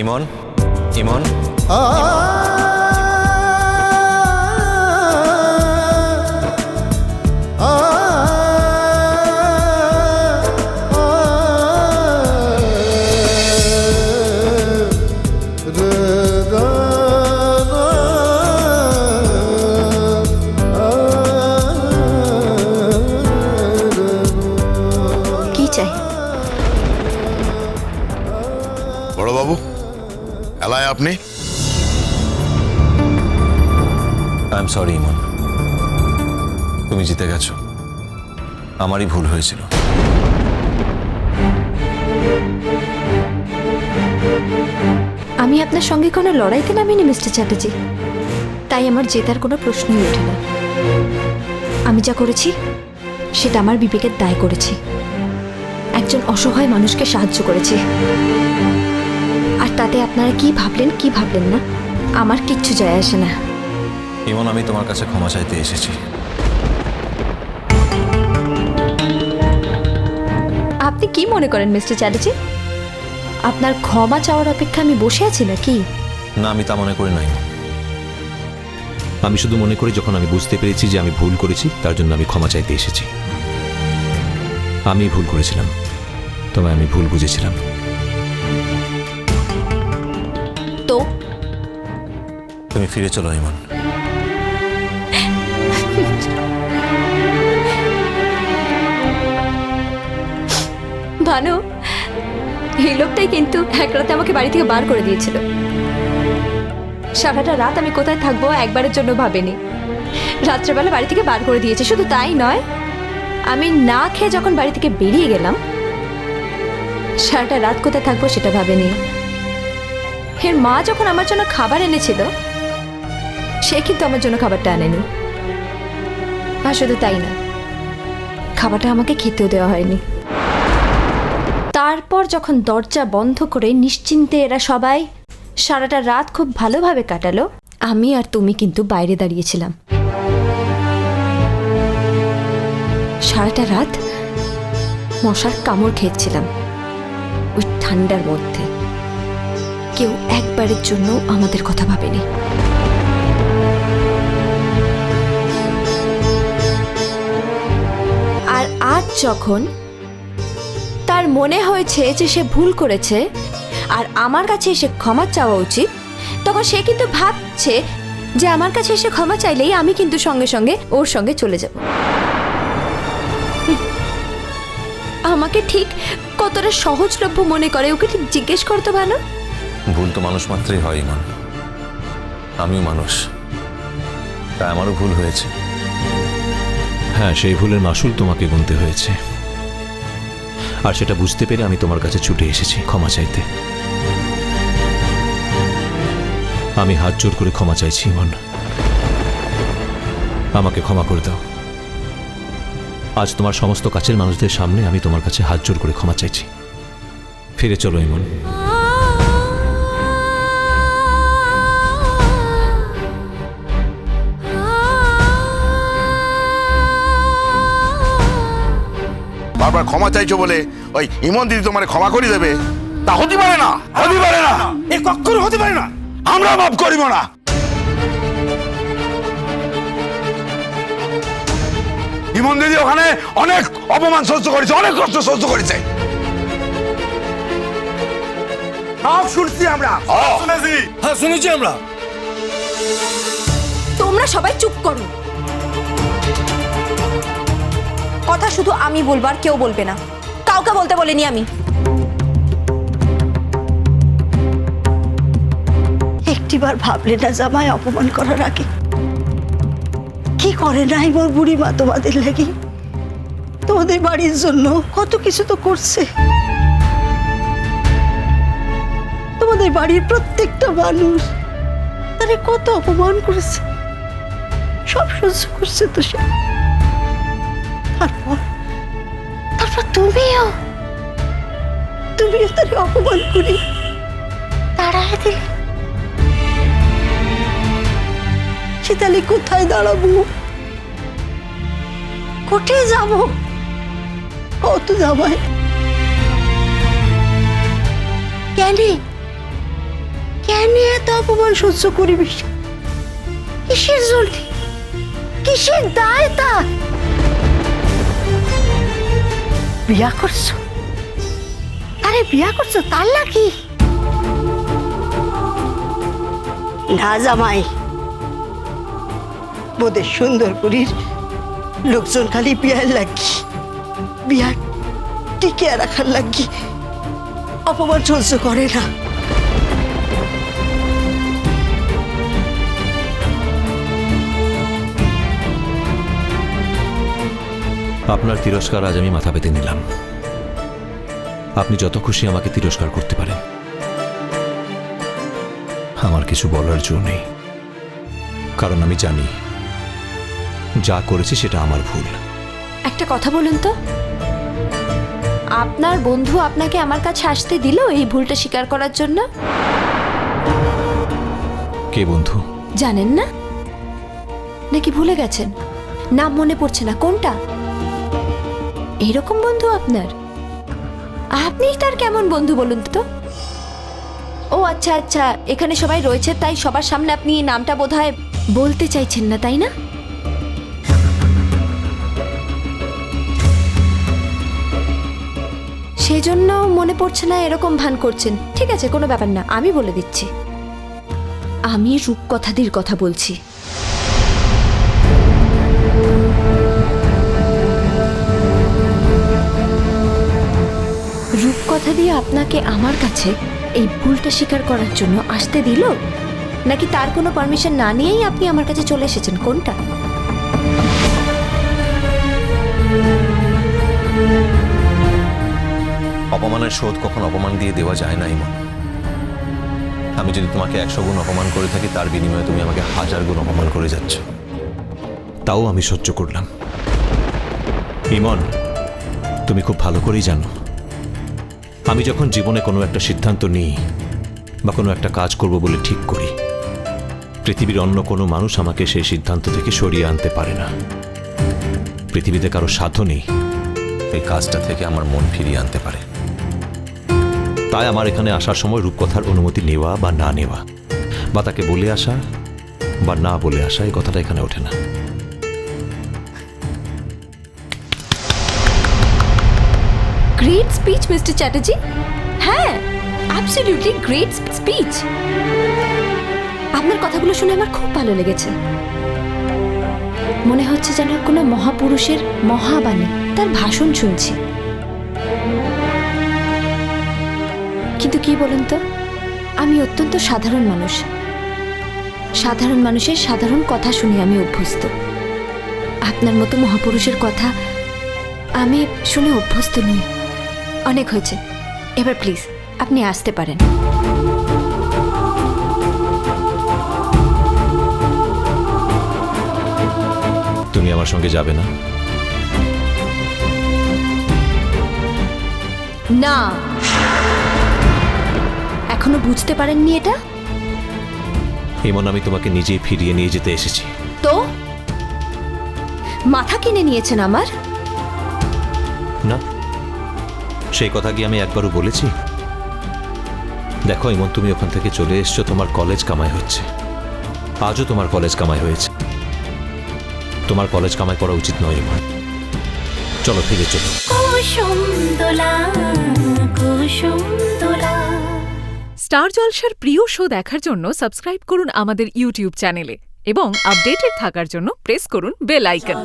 Emon Emon. I am sorry Emon তুমি জিতে গেছো। আমারই ভুল হয়েছিল। আমি আপনার সঙ্গে কোনো লড়াইতে নামিনি, মিস্টার চ্যাটার্জি। তাই আমার জেতার কোনো প্রশ্নই ওঠে না। আমি যা করেছি, সেটা আমার বিবেকের দায় করেছি। একজন অসহায় মানুষকে সাহায্য করেছি। আর তাতে আপনারা কি ভাবলেন কি ভাবলেন না? আমার কিচ্ছু যায় আসে না। ইমন আমি তোমার কাছে ক্ষমা চাইতে এসেছি। আপনি কি মনে করেন মিস্টার চ্যাটার্জি? আপনার ক্ষমা চাওয়ার অপেক্ষা আমি বসে আছি নাকি? না আমি তা মনে করি নাই। আমি শুধু মনে করি যখন আমি বুঝতে পেরেছি যে আমি ভুল করেছি তার জন্য আমি ক্ষমা চাইতে এসেছি। আমি ভুল করেছিলাম। তবে আমি ভুল বুঝেছিলাম। তো? তুমি ফিরে চলো ইমন। ভানু, এই লোকটাই কিন্তু এক রাতে আমাকে বাড়ি থেকে বার করে দিয়েছিল। সারাটা রাত আমি কোথায় থাকব একবারের জন্য ভাবেনি। রাত্রেবেলা বাড়ি থেকে বার করে দিয়েছে, শুধু তাই নয়, আমি না খেয়ে যখন বাড়ি থেকে বেরিয়ে গেলাম, সারাটা রাত কোথায় থাকব সেটা ভাবেনি। এর মা যখন আমার জন্য খাবার এনেছিল, সে কিন্তু আমার জন্য খাবারটা আনেনি। আর শুধু তাই না, খাবারটা আমাকে খেতেও দেওয়া হয়নি। তারপর যখন দরজা বন্ধ করে নিশ্চিন্তে এরা সবাই, সারাটা রাত খুব ভালোভাবে কাটালো। আমি আর তুমি কিন্তু বাইরে দাঁড়িয়েছিলাম। সারাটা রাত মশার কামড় খেয়েছিলাম ওই ঠান্ডার মধ্যে। কেউ একবারের জন্য আমাদের কথা ভাবেনি। আর আজ যখন মনে হয়েছে যে সে ভুল করেছে আর আমার কাছে এসে ক্ষমা চাওয়া উচিত। তখন সে কিন্তু ভাবছে যে আমার কাছে এসে ক্ষমা চাইলেই আমি কিন্তু সঙ্গে সঙ্গে ওর সঙ্গে চলে যাব। আমাকে ঠিক কতটা সহজলভ্য মনে করে ওকে ঠিক জিজ্ঞেস করতে ভালো। ভুল তো মানুষ মাত্রই হয় ইমন। আমিও মানুষ। তাই আমারও ভুল হয়েছে। হ্যাঁ সেই ভুলের মাসুল তোমাকে গুনতে হয়েছে। আর সেটা বুঝতে পেরে আমি তোমার কাছে ছুটে এসেছি, ক্ষমা চাইতে। আমি হাত জোর করে ক্ষমা চাইছি, ইমন। আমাকে ক্ষমা করে দাও। আজ তোমার সমস্ত কাছের মানুষদের সামনে আমি তোমার কাছে হাত জোর করে ক্ষমা চাইছি। ফিরে চলো, ইমন। ক্ষমা চাইছো বলে ওই ইমন দিদি তোমার ক্ষমা করে দেবে? তা হতে পারে না। হতে পারে না। এ কখনো হতে পারে না। আমরা মাফ করিব না। ইমন দিদি ওখানে অনেক অপমান সহ্য করেছে অনেক কষ্ট সহ্য করেছে। সব শুনছি আমরা। শুনেছি। হ্যাঁ শুনেছি আমরা। তোমরা সবাই চুপ করো। কথা শুধু আমি বলব আর কেউ বলবে না। কাউকে বলতে বলিনি আমি। একটিবার ভাবলে না জামাই অপমান করার আগে। কি করে নাই মোর বুড়ি মা তোমাদের লাগি? তোমাদের বাড়ির জন্য কত কিছু তো করছে। তোমাদের বাড়ির প্রত্যেকটা মানুষ তারে কত অপমান করেছে। সব সহ্য করছে তো সে। তারপর তুমিও। তুমিও তারে অপমান করি তাড়ায় দিলে। সে তাহলে কোথায় দাঁড়াবো? কোথায় যাব? কত যাবায় কেন? কেন এত অপমান সহ্য করিবি কিসের জন্য? কিসের দায় তা বিয়া করছ? আরে বিয়া করছ, তার নাকি? না জামাই। বোধে সুন্দরপুরীর লোকজন খালি বিয়ার লাগি। বিয়ার টিকে রাখার লাগি। অপমান সহ্য করে না। আপনার তিরস্কার আজ আমি মাথা পেতে নিলাম। আপনি যত খুশি আমাকে তিরস্কার করতে পারেন। আমার কিছু বলার জো নেই। কারণ আমি জানি যা করেছি সেটা আমার ভুল। একটা কথা বলুন তো। আপনার বন্ধু আপনাকে আমার কাছে আসতে দিল এই ভুলটা স্বীকার করার জন্য? কে বন্ধু? জানেন না? নাকি ভুলে গেছেন? নাম মনে পড়ছে না। কোনটা? এরকম বন্ধু আপনার? আপনি তার কেমন বন্ধু বলুন তো? ও আচ্ছা আচ্ছা এখানে সবাই রয়েছে, তাই সবার সামনে আপনি নামটা বোধহয় বলতে চাইছেন না, তাই না? সেজন্য মনে পড়ছে না এরকম ভান করছেন। ঠিক আছে, কোনো ব্যাপার না, আমি বলে দিচ্ছি। আমি রূপকথাদির কথা বলছি। রূপকথা দিয়ে আপনাকে আমার কাছে এই ভুলটা স্বীকার করার জন্য আসতে দিল? নাকি তার কোনো পারমিশন না নিয়েই আপনি আমার কাছে চলে এসেছেন? কোনটা? অপমানের শোধ কখন অপমান দিয়ে দেওয়া যায় না, ইমন। আমি যদি তোমাকে একশো গুণ অপমান করে থাকি, তার বিনিময়ে তুমি আমাকে হাজার গুণ অপমান করে যাচ্ছ। তাও আমি সহ্য করলাম। ইমন, তুমি খুব ভালো করেই জানো আমি যখন জীবনে কোনো একটা সিদ্ধান্ত নিই বা কোনো একটা কাজ করব বলে ঠিক করি, পৃথিবীর অন্য কোনো মানুষ আমাকে সেই সিদ্ধান্ত থেকে সরিয়ে আনতে পারে না। পৃথিবীতে কারও সাধ্য নেই এই কাজটা থেকে আমার মন ফিরিয়ে আনতে পারে। তাই আমার এখানে আসার সময় রূপকথার অনুমতি নেওয়া বা না নেওয়া বা তাকে বলে আসা বা না বলে আসা এই কথাটা এখানে ওঠে না। গ্রেট স্পিচ মিস্টার চ্যাটার্জি হ্যাঁ অ্যাবসলিউটলি গ্রেট স্পিচ আপনার কথাগুলো শুনে আমার খুব ভালো লেগেছে। মনে হচ্ছে যেন কোনো মহাপুরুষের মহাবাণী তার ভাষণ শুনছি। কিন্তু কি বলুন তো, আমি অত্যন্ত সাধারণ মানুষ। সাধারণ মানুষের সাধারণ কথা শুনে আমি অভ্যস্ত। আপনার মতো মহাপুরুষের কথা আমি শুনে অভ্যস্ত নই। অনেক হয়েছে। এবার প্লিজ আপনি আসতে পারেন। তুমি আমার সঙ্গে যাবে না? না। এখনও বুঝতে পারেননি এটা? এমন আমি তোমাকে নিজেই ফিরিয়ে নিয়ে যেতে এসেছি। তো? মাথা কিনে নিয়েছেন আমার? না। সেই কথা কি আমি একবারও বলেছি? দেখো এমন তুমি ওখান থেকে চলে এসছো তোমার কলেজ কামাই হচ্ছে। আজও তোমার কলেজ কামাই হয়েছে। তোমার কলেজ কামাই করা উচিত নয় এমন চলো ফিরে চলো। স্টার জলসার প্রিয় শো দেখার জন্য সাবস্ক্রাইব করুন আমাদের ইউটিউব চ্যানেলে এবং আপডেটেড থাকার জন্য প্রেস করুন বেল আইকন।